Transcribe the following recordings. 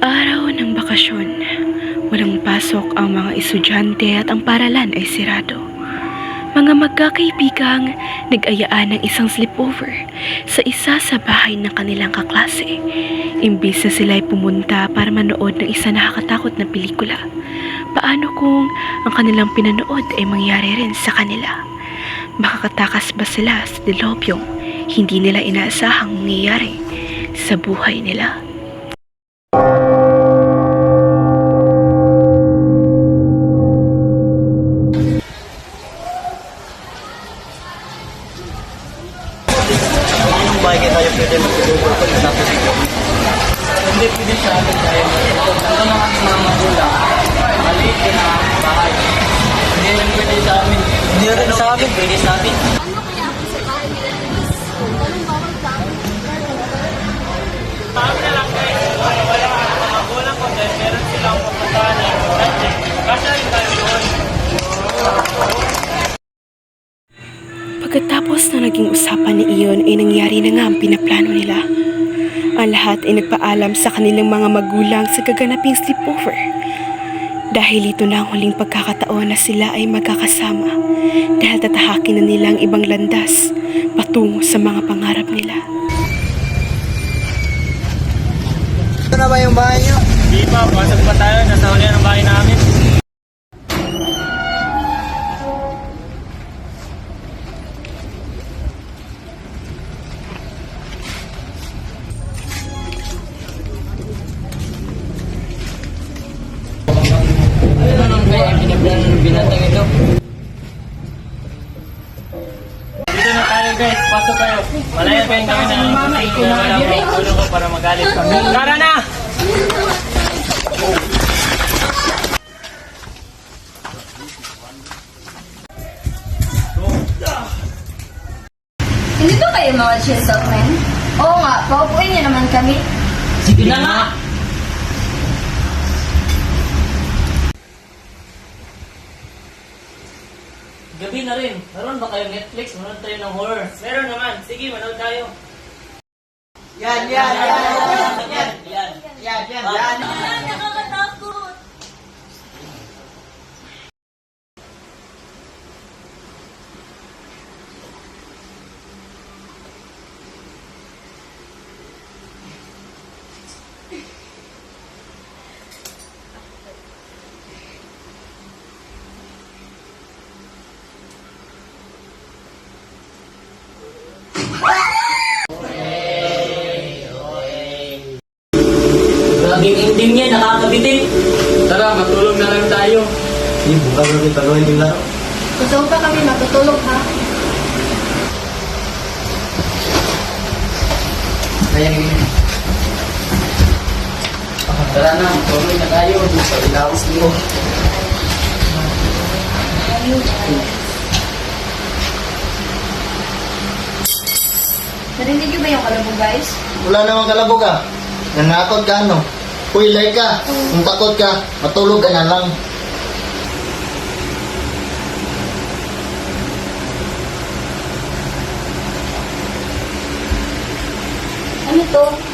Araw ng bakasyon. Walang pasok ang mga estudyante at ang paralan ay sirado. Mga magkakaibigang nag-ayaan ng isang sleepover sa isa sa bahay ng kanilang kaklase. Imbis na sila ay pumunta para manood ng isa nakakatakot na pelikula. Paano kung ang kanilang pinanood ay mangyari rin sa kanila? Makakatakas ba sila sa dilobyong hindi nila inaasahang mangyayari sa buhay nila? Pagkatapos na naging usapan ni Iyon ay nangyari na nga ang pinaplano nila. Ang lahat ay nagpaalam sa kanilang mga magulang sa gaganaping sleepover. Dahil ito na ang huling pagkakataon na sila ay magkakasama dahil tatahakin na nila ang ibang landas patungo sa mga pangarap nila. Ito na ba yung bahay niyo? Di pa, pasok pa tayo. Nasa huli ng bahay namin. Pasok kayo. Malaya pa yung kami na wala mo ulo ko para magalit kami. Tara na! Hindi ba kayo mga gentlemen? Oo nga, paupuin niyo naman kami. Sige na nga! Gabi na rin. Meron ba kayong Netflix? Manood tayo ng horror. Meron naman. Sige, manood tayo. Yan, yan, yan, yan, yan, yan, yan, yan, yan. Nakakatakot. Laging nakakabitin. Tara, matulog na lang tayo. Hindi, buka mo rin pagawin yung laro. Gusto pa kami matutulog ha? Kaya yun. Ah, Tara na, tuloy na tayo. Sa ilawas mo. Narinig niyo ba yung kalabog guys? Wala namang kalabog ah. Nanakot ka ano. Puilay ka. Kung takot ka, matulog ka na lang. Ano to?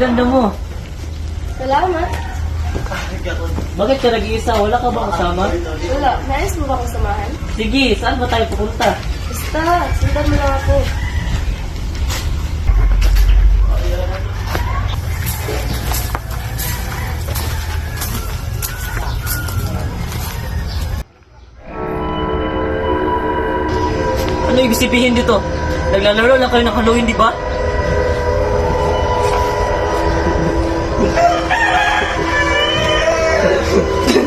Ganda mo. Salamat. Bakit ka nag-iisa? Wala ka ba kasama? Wala. Nais mo ba akong samahan? Sige, saan ba tayo pupunta? Basta, sundan mo lang ako. Ano ibig sabihin dito? Naglalaro lang kayo ng Halloween, di ba? Teka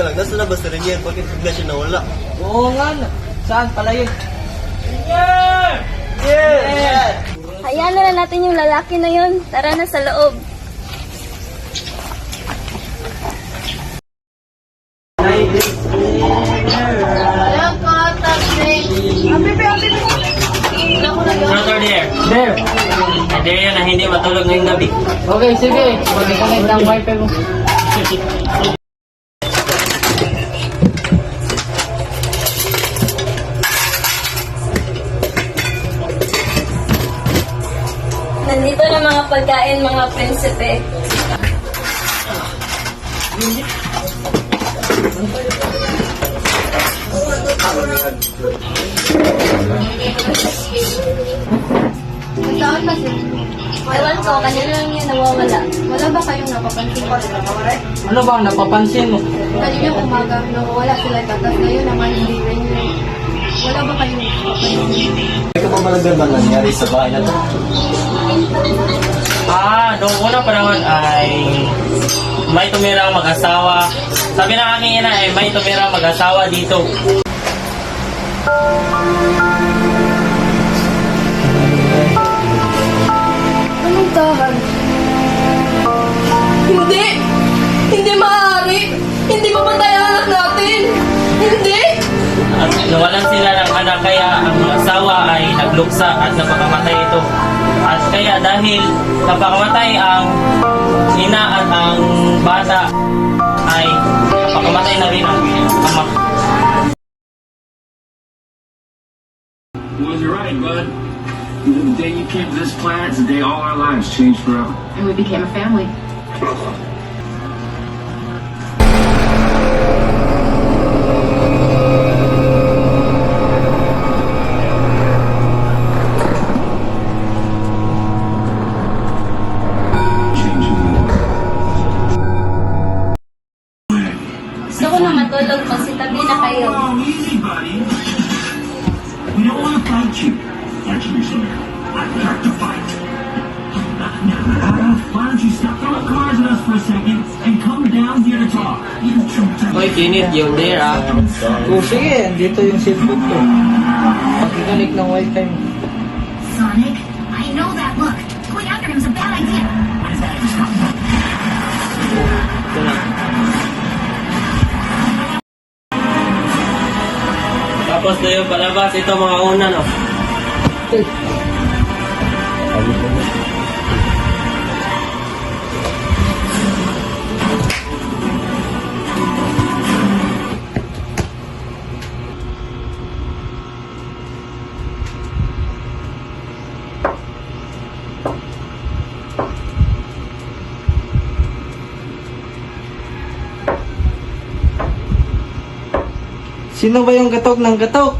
lang, nasa labas na rin yan. Bakit bigla siya nawala? Oo nga. Saan pala yun? Hayaan na lang natin yung lalaki na yun. Tara na sa loob. Hindi matulog ngayong gabi. Okay, sige. Mag-connect ng wifi mo. Nandito na mga pagkain, mga prinsipe. Saan ba si? Ewan ko, kanina lang yan nawawala. Wala ba kayong napapansin? Ano ba ang napapansin mo? Kanina umaga, nawawala sila tatas ngayon naman hindi rin yun. Wala ba kayong napapansin? May kapabalagan ba nangyari sa bahay na to? Ah, noong unang panahon ay may tumirang mag-asawa. Sabi ng aking ina ay may tumirang mag-asawa dito. Anong tahan? Hindi! Hindi maaari! Hindi mapatay ang anak natin! Hindi! At nawalan sila ng anak kaya ang asawa ay nagluksa at napakamatay ito. At kaya dahil napakamatay ang ina at ang bata ay napakamatay na rin ang ama. Was you right, bud? The day you came to this planet, is the day all our lives changed forever. And we became a family. Changing the world. Gusto ko na matulog Kinit, yung there ah. Oh, sige. Dito yung cellphone ko. Pakiconnect ng wifi mo. Sonic, I know that look. Going after him is a bad idea. Ito na. Tapos na yung palabas, ito mga una no. Sino ba yung gatok ng gatok?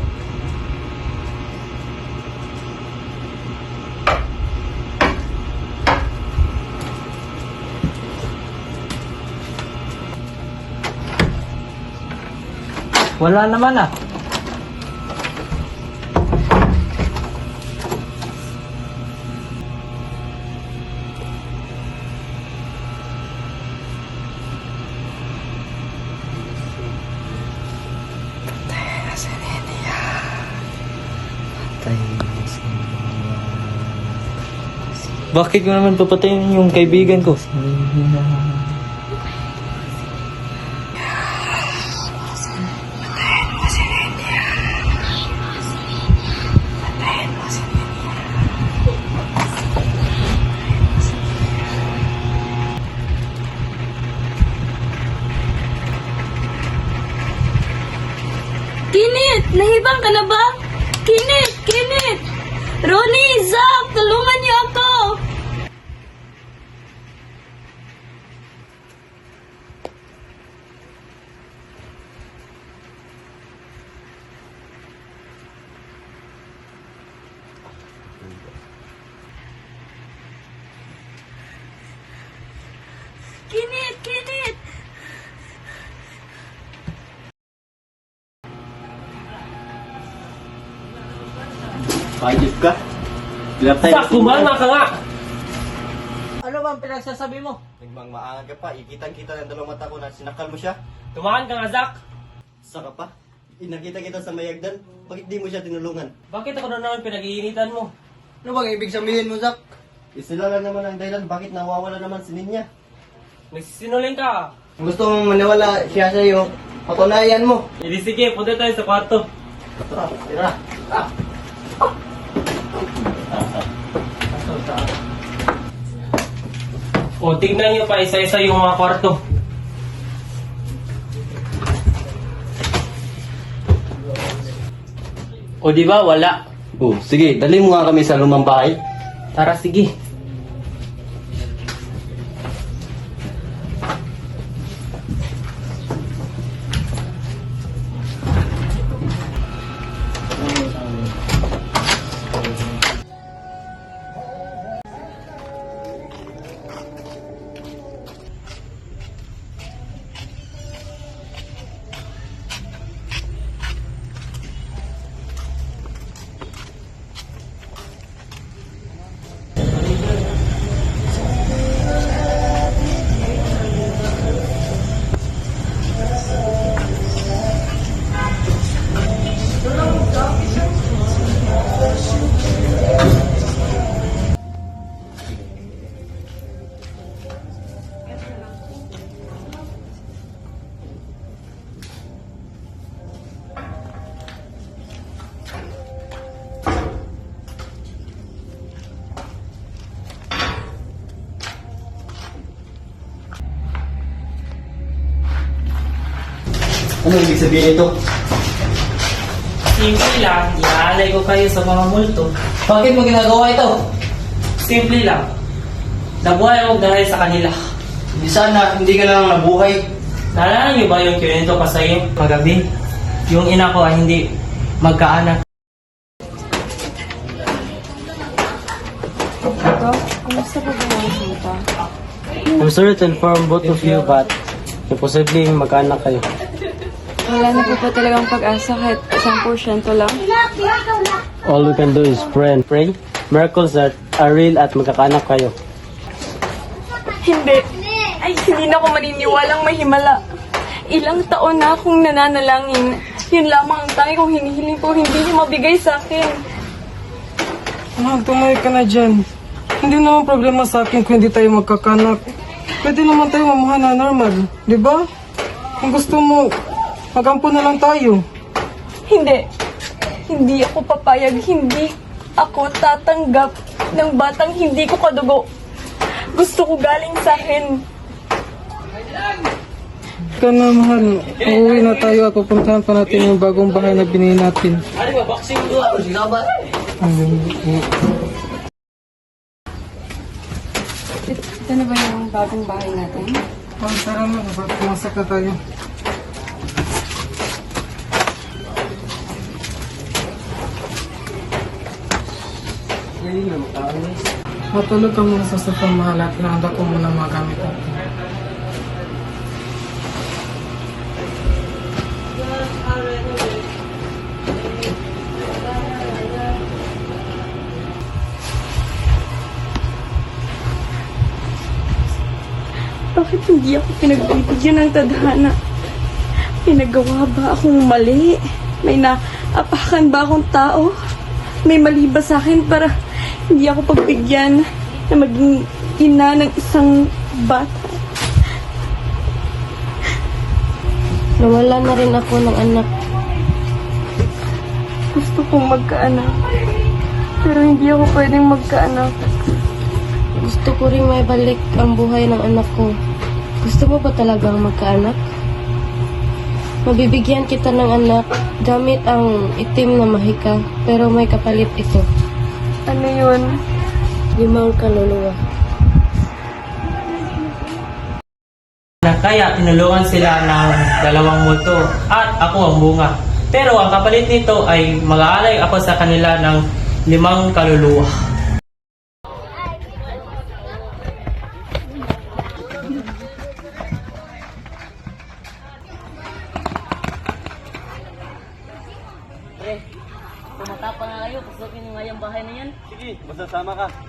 Wala naman ah. Bakit mo naman papatayin yung kaibigan ko? Pagip ka? Laptay Zach, kumama ka nga! Ano bang pinagsasabi mo? Nagmang maangan ka pa, ikitan-kita ng dalawang mata ko na sinakal mo siya. Tumakan ka nga, Zach! Saka pa? Inakita kita sa mayagdan, bakit di mo siya tinulungan? Bakit ako na naman pinag-iinitan mo? Ano bang ibig sabihin mo, Zach? Isila lang naman ang dahilan, bakit nawawala naman si Ninya? Nagsisinungaling ka! Gusto mong maniwala siya sa'yo, patunayan mo. Hindi sige, punta tayo sa kwarto. Tara, tira. O, tignan nyo pa isa-isa yung mga kwarto. O, di ba? Wala. Oh, sige, dali mo nga kami sa lumang bahay. Tara, sige. Ano ibig sabihin ito? Simple lang, iaalay ko kayo sa mga multo. Bakit mo ginagawa ito? Simple lang. Nabuhay ako dahil sa kanila. Hindi sana, hindi ka lang nabuhay. Naalala niyo ba yung kinento ko sa iyo kagabi? Yung ina ko ay hindi magkaanak. I'm sorry to inform both of you but imposibleng magkaanak kayo. Wala na po pa talagang pag-asa kahit isang porsyento lang. All we can do is pray and pray. Miracles that are real at magkakaanak kayo. Hindi. Ay, hindi na ako maniniwalang may himala. Ilang taon na akong nananalangin. Yun lamang ang tangi kong hinihiling ko, hindi niyo mabigay sa akin. Mahal, tumay ka na dyan. Hindi naman problema sa akin kung hindi tayo magkakanak. Pwede naman tayo mamuhay na normal, di ba? Kung gusto mo, magampo na lang tayo. Hindi. Hindi ako papayag. Hindi ako tatanggap ng batang hindi ko kadugo. Gusto ko galing sa akin. Ika na, mahal. Uuwi na tayo at pupuntahan pa natin yung bagong bahay na binili natin. Ito na ba yung bagong bahay natin? Oh, tara na, pumasok na tayo. Matulog ka muna sa sofa mahal at nakanda ko muna mga gamit natin. Bakit hindi ako pinagbibigyan ng tadhana? Pinagawa ba akong mali? May naapakan ba akong tao? May mali ba sa akin para hindi ako pagbigyan? na maging ina ng isang bata. Nawala na rin ako ng anak. Gusto kong magkaanak. Pero hindi ako pwedeng magkaanak. Gusto ko rin may balik ang buhay ng anak ko. Gusto mo ba talagang magkaanak? Mabibigyan kita ng anak gamit ang itim na mahika, pero may kapalit ito. Ano yun? Limang kaluluwa. kaya tinulungan sila ng dalawang multo at ako ang bunga. Pero ang kapalit nito ay mag-aalay ako sa kanila ng limang kaluluwa. Basta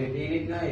Ang init-init nga